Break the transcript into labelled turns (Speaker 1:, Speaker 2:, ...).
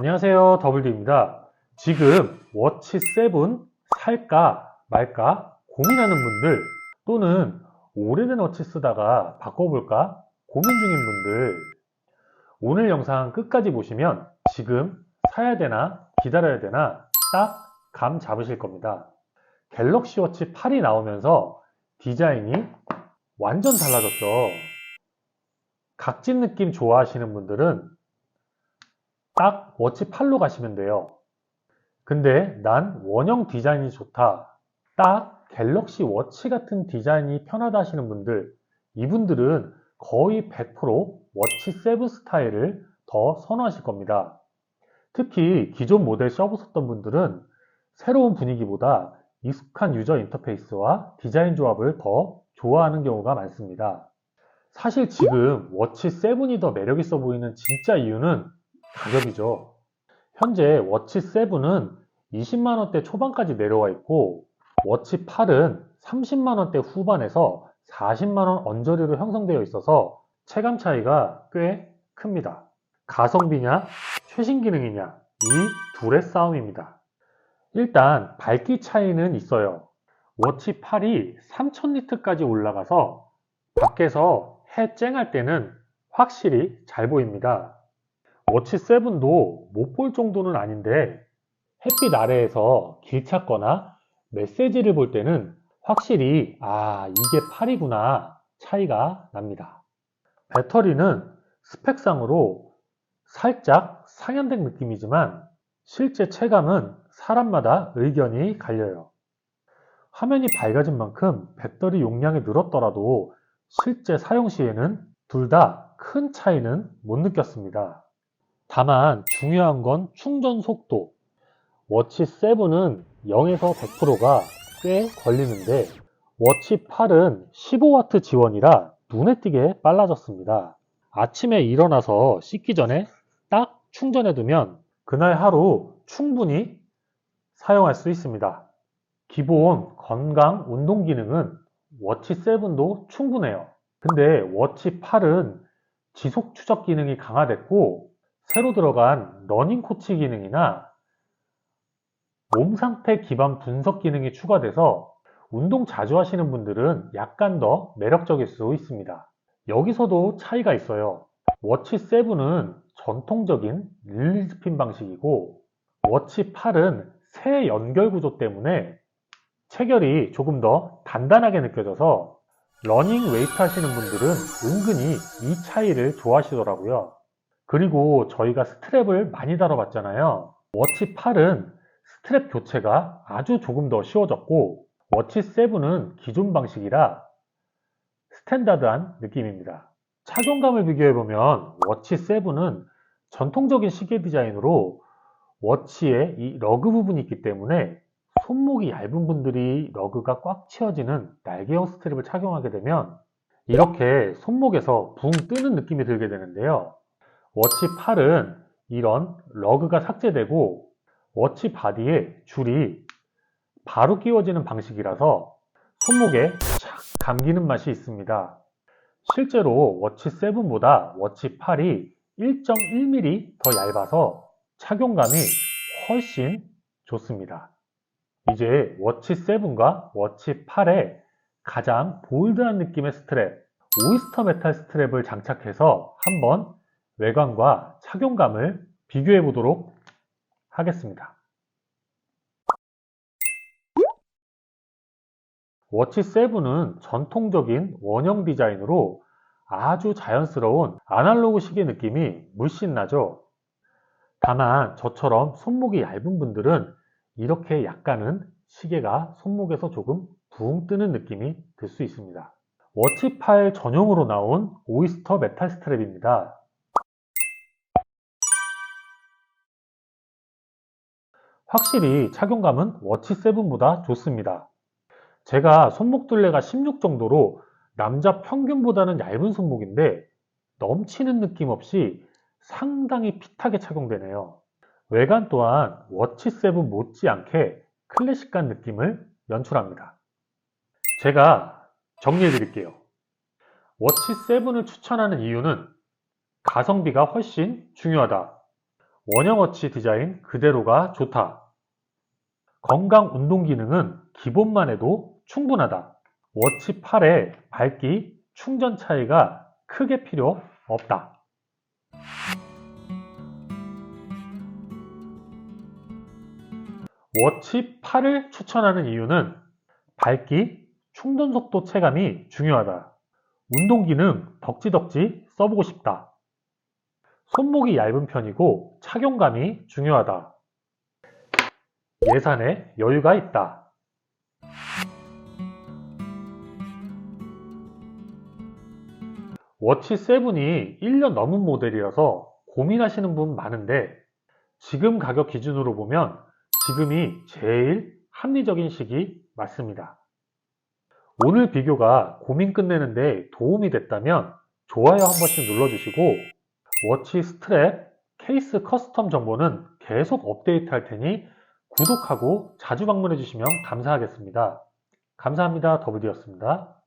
Speaker 1: 안녕하세요. 더블디입니다. 지금 워치 7 살까 말까 고민하는 분들 또는 오래된 워치 쓰다가 바꿔볼까 고민 중인 분들 오늘 영상 끝까지 보시면 지금 사야 되나 기다려야 되나 딱 감 잡으실 겁니다. 갤럭시 워치 8이 나오면서 디자인이 완전 달라졌죠. 각진 느낌 좋아하시는 분들은 딱 워치 8로 가시면 돼요. 근데 난 원형 디자인이 좋다. 딱 갤럭시 워치 같은 디자인이 편하다 하시는 분들, 이분들은 거의 100% 워치 7 스타일을 더 선호하실 겁니다. 특히 기존 모델 써보셨던 분들은 새로운 분위기보다 익숙한 유저 인터페이스와 디자인 조합을 더 좋아하는 경우가 많습니다. 사실 지금 워치 7이 더 매력있어 보이는 진짜 이유는 가격이죠. 현재 워치 7은 20만원대 초반까지 내려와 있고 워치 8은 30만원대 후반에서 40만원 언저리로 형성되어 있어서 체감 차이가 꽤 큽니다. 가성비냐 최신 기능이냐 이 둘의 싸움입니다. 일단 밝기 차이는 있어요. 워치 8이 3000니트까지 올라가서 밖에서 해 쨍할 때는 확실히 잘 보입니다. 워치 7도 못 볼 정도는 아닌데 햇빛 아래에서 길 찾거나 메시지를 볼 때는 확실히 아 이게 8이구나 차이가 납니다. 배터리는 스펙상으로 살짝 상향된 느낌이지만 실제 체감은 사람마다 의견이 갈려요. 화면이 밝아진 만큼 배터리 용량이 늘었더라도 실제 사용 시에는 둘 다 큰 차이는 못 느꼈습니다. 다만 중요한 건 충전 속도. 워치 7은 0에서 100%가 꽤 걸리는데 워치 8은 15W 지원이라 눈에 띄게 빨라졌습니다. 아침에 일어나서 씻기 전에 딱 충전해 두면 그날 하루 충분히 사용할 수 있습니다. 기본 건강 운동 기능은 워치 7도 충분해요. 근데 워치 8은 지속 추적 기능이 강화됐고 새로 들어간 러닝 코치 기능이나 몸 상태 기반 분석 기능이 추가돼서 운동 자주 하시는 분들은 약간 더 매력적일 수 있습니다. 여기서도 차이가 있어요. 워치 7은 전통적인 릴리즈 핀 방식이고 워치 8은 새 연결 구조 때문에 체결이 조금 더 단단하게 느껴져서 러닝 웨이트 하시는 분들은 은근히 이 차이를 좋아하시더라고요. 그리고 저희가 스트랩을 많이 다뤄봤잖아요. 워치 8은 스트랩 교체가 아주 조금 더 쉬워졌고 워치 7은 기존 방식이라 스탠다드한 느낌입니다. 착용감을 비교해보면 워치 7은 전통적인 시계 디자인으로 워치에 이 러그 부분이 있기 때문에 손목이 얇은 분들이 러그가 꽉 채워지는 날개형 스트랩을 착용하게 되면 이렇게 손목에서 붕 뜨는 느낌이 들게 되는데요. 워치 8은 이런 러그가 삭제되고 워치 바디에 줄이 바로 끼워지는 방식이라서 손목에 착 감기는 맛이 있습니다. 실제로 워치 7보다 워치 8이 1.1mm 더 얇아서 착용감이 훨씬 좋습니다. 이제 워치 7과 워치 8의 가장 볼드한 느낌의 스트랩, 오이스터 메탈 스트랩을 장착해서 한번 외관과 착용감을 비교해 보도록 하겠습니다. 워치 7은 전통적인 원형 디자인으로 아주 자연스러운 아날로그 시계 느낌이 물씬 나죠. 다만 저처럼 손목이 얇은 분들은 이렇게 약간은 시계가 손목에서 조금 붕 뜨는 느낌이 들 수 있습니다. 워치 팔 전용으로 나온 오이스터 메탈 스트랩입니다. 확실히 착용감은 워치 7보다 좋습니다. 제가 손목 둘레가 16 정도로 남자 평균보다는 얇은 손목인데 넘치는 느낌 없이 상당히 핏하게 착용되네요. 외관 또한 워치 7 못지않게 클래식한 느낌을 연출합니다. 제가 정리해 드릴게요. 워치 7을 추천하는 이유는 가성비가 훨씬 중요하다. 원형어치 디자인 그대로가 좋다. 건강 운동 기능은 기본만 해도 충분하다. 워치 8의 밝기, 충전 차이가 크게 필요 없다. 워치 8을 추천하는 이유는 밝기, 충전 속도 체감이 중요하다. 운동 기능 덕지덕지 써보고 싶다. 손목이 얇은 편이고 착용감이 중요하다. 예산에 여유가 있다. 워치 7이 1년 넘은 모델이라서 고민하시는 분 많은데 지금 가격 기준으로 보면 지금이 제일 합리적인 시기 맞습니다. 오늘 비교가 고민 끝내는데 도움이 됐다면 좋아요 한 번씩 눌러주시고 워치 스트랩, 케이스 커스텀 정보는 계속 업데이트 할 테니 구독하고 자주 방문해 주시면 감사하겠습니다. 감사합니다. 더블디였습니다.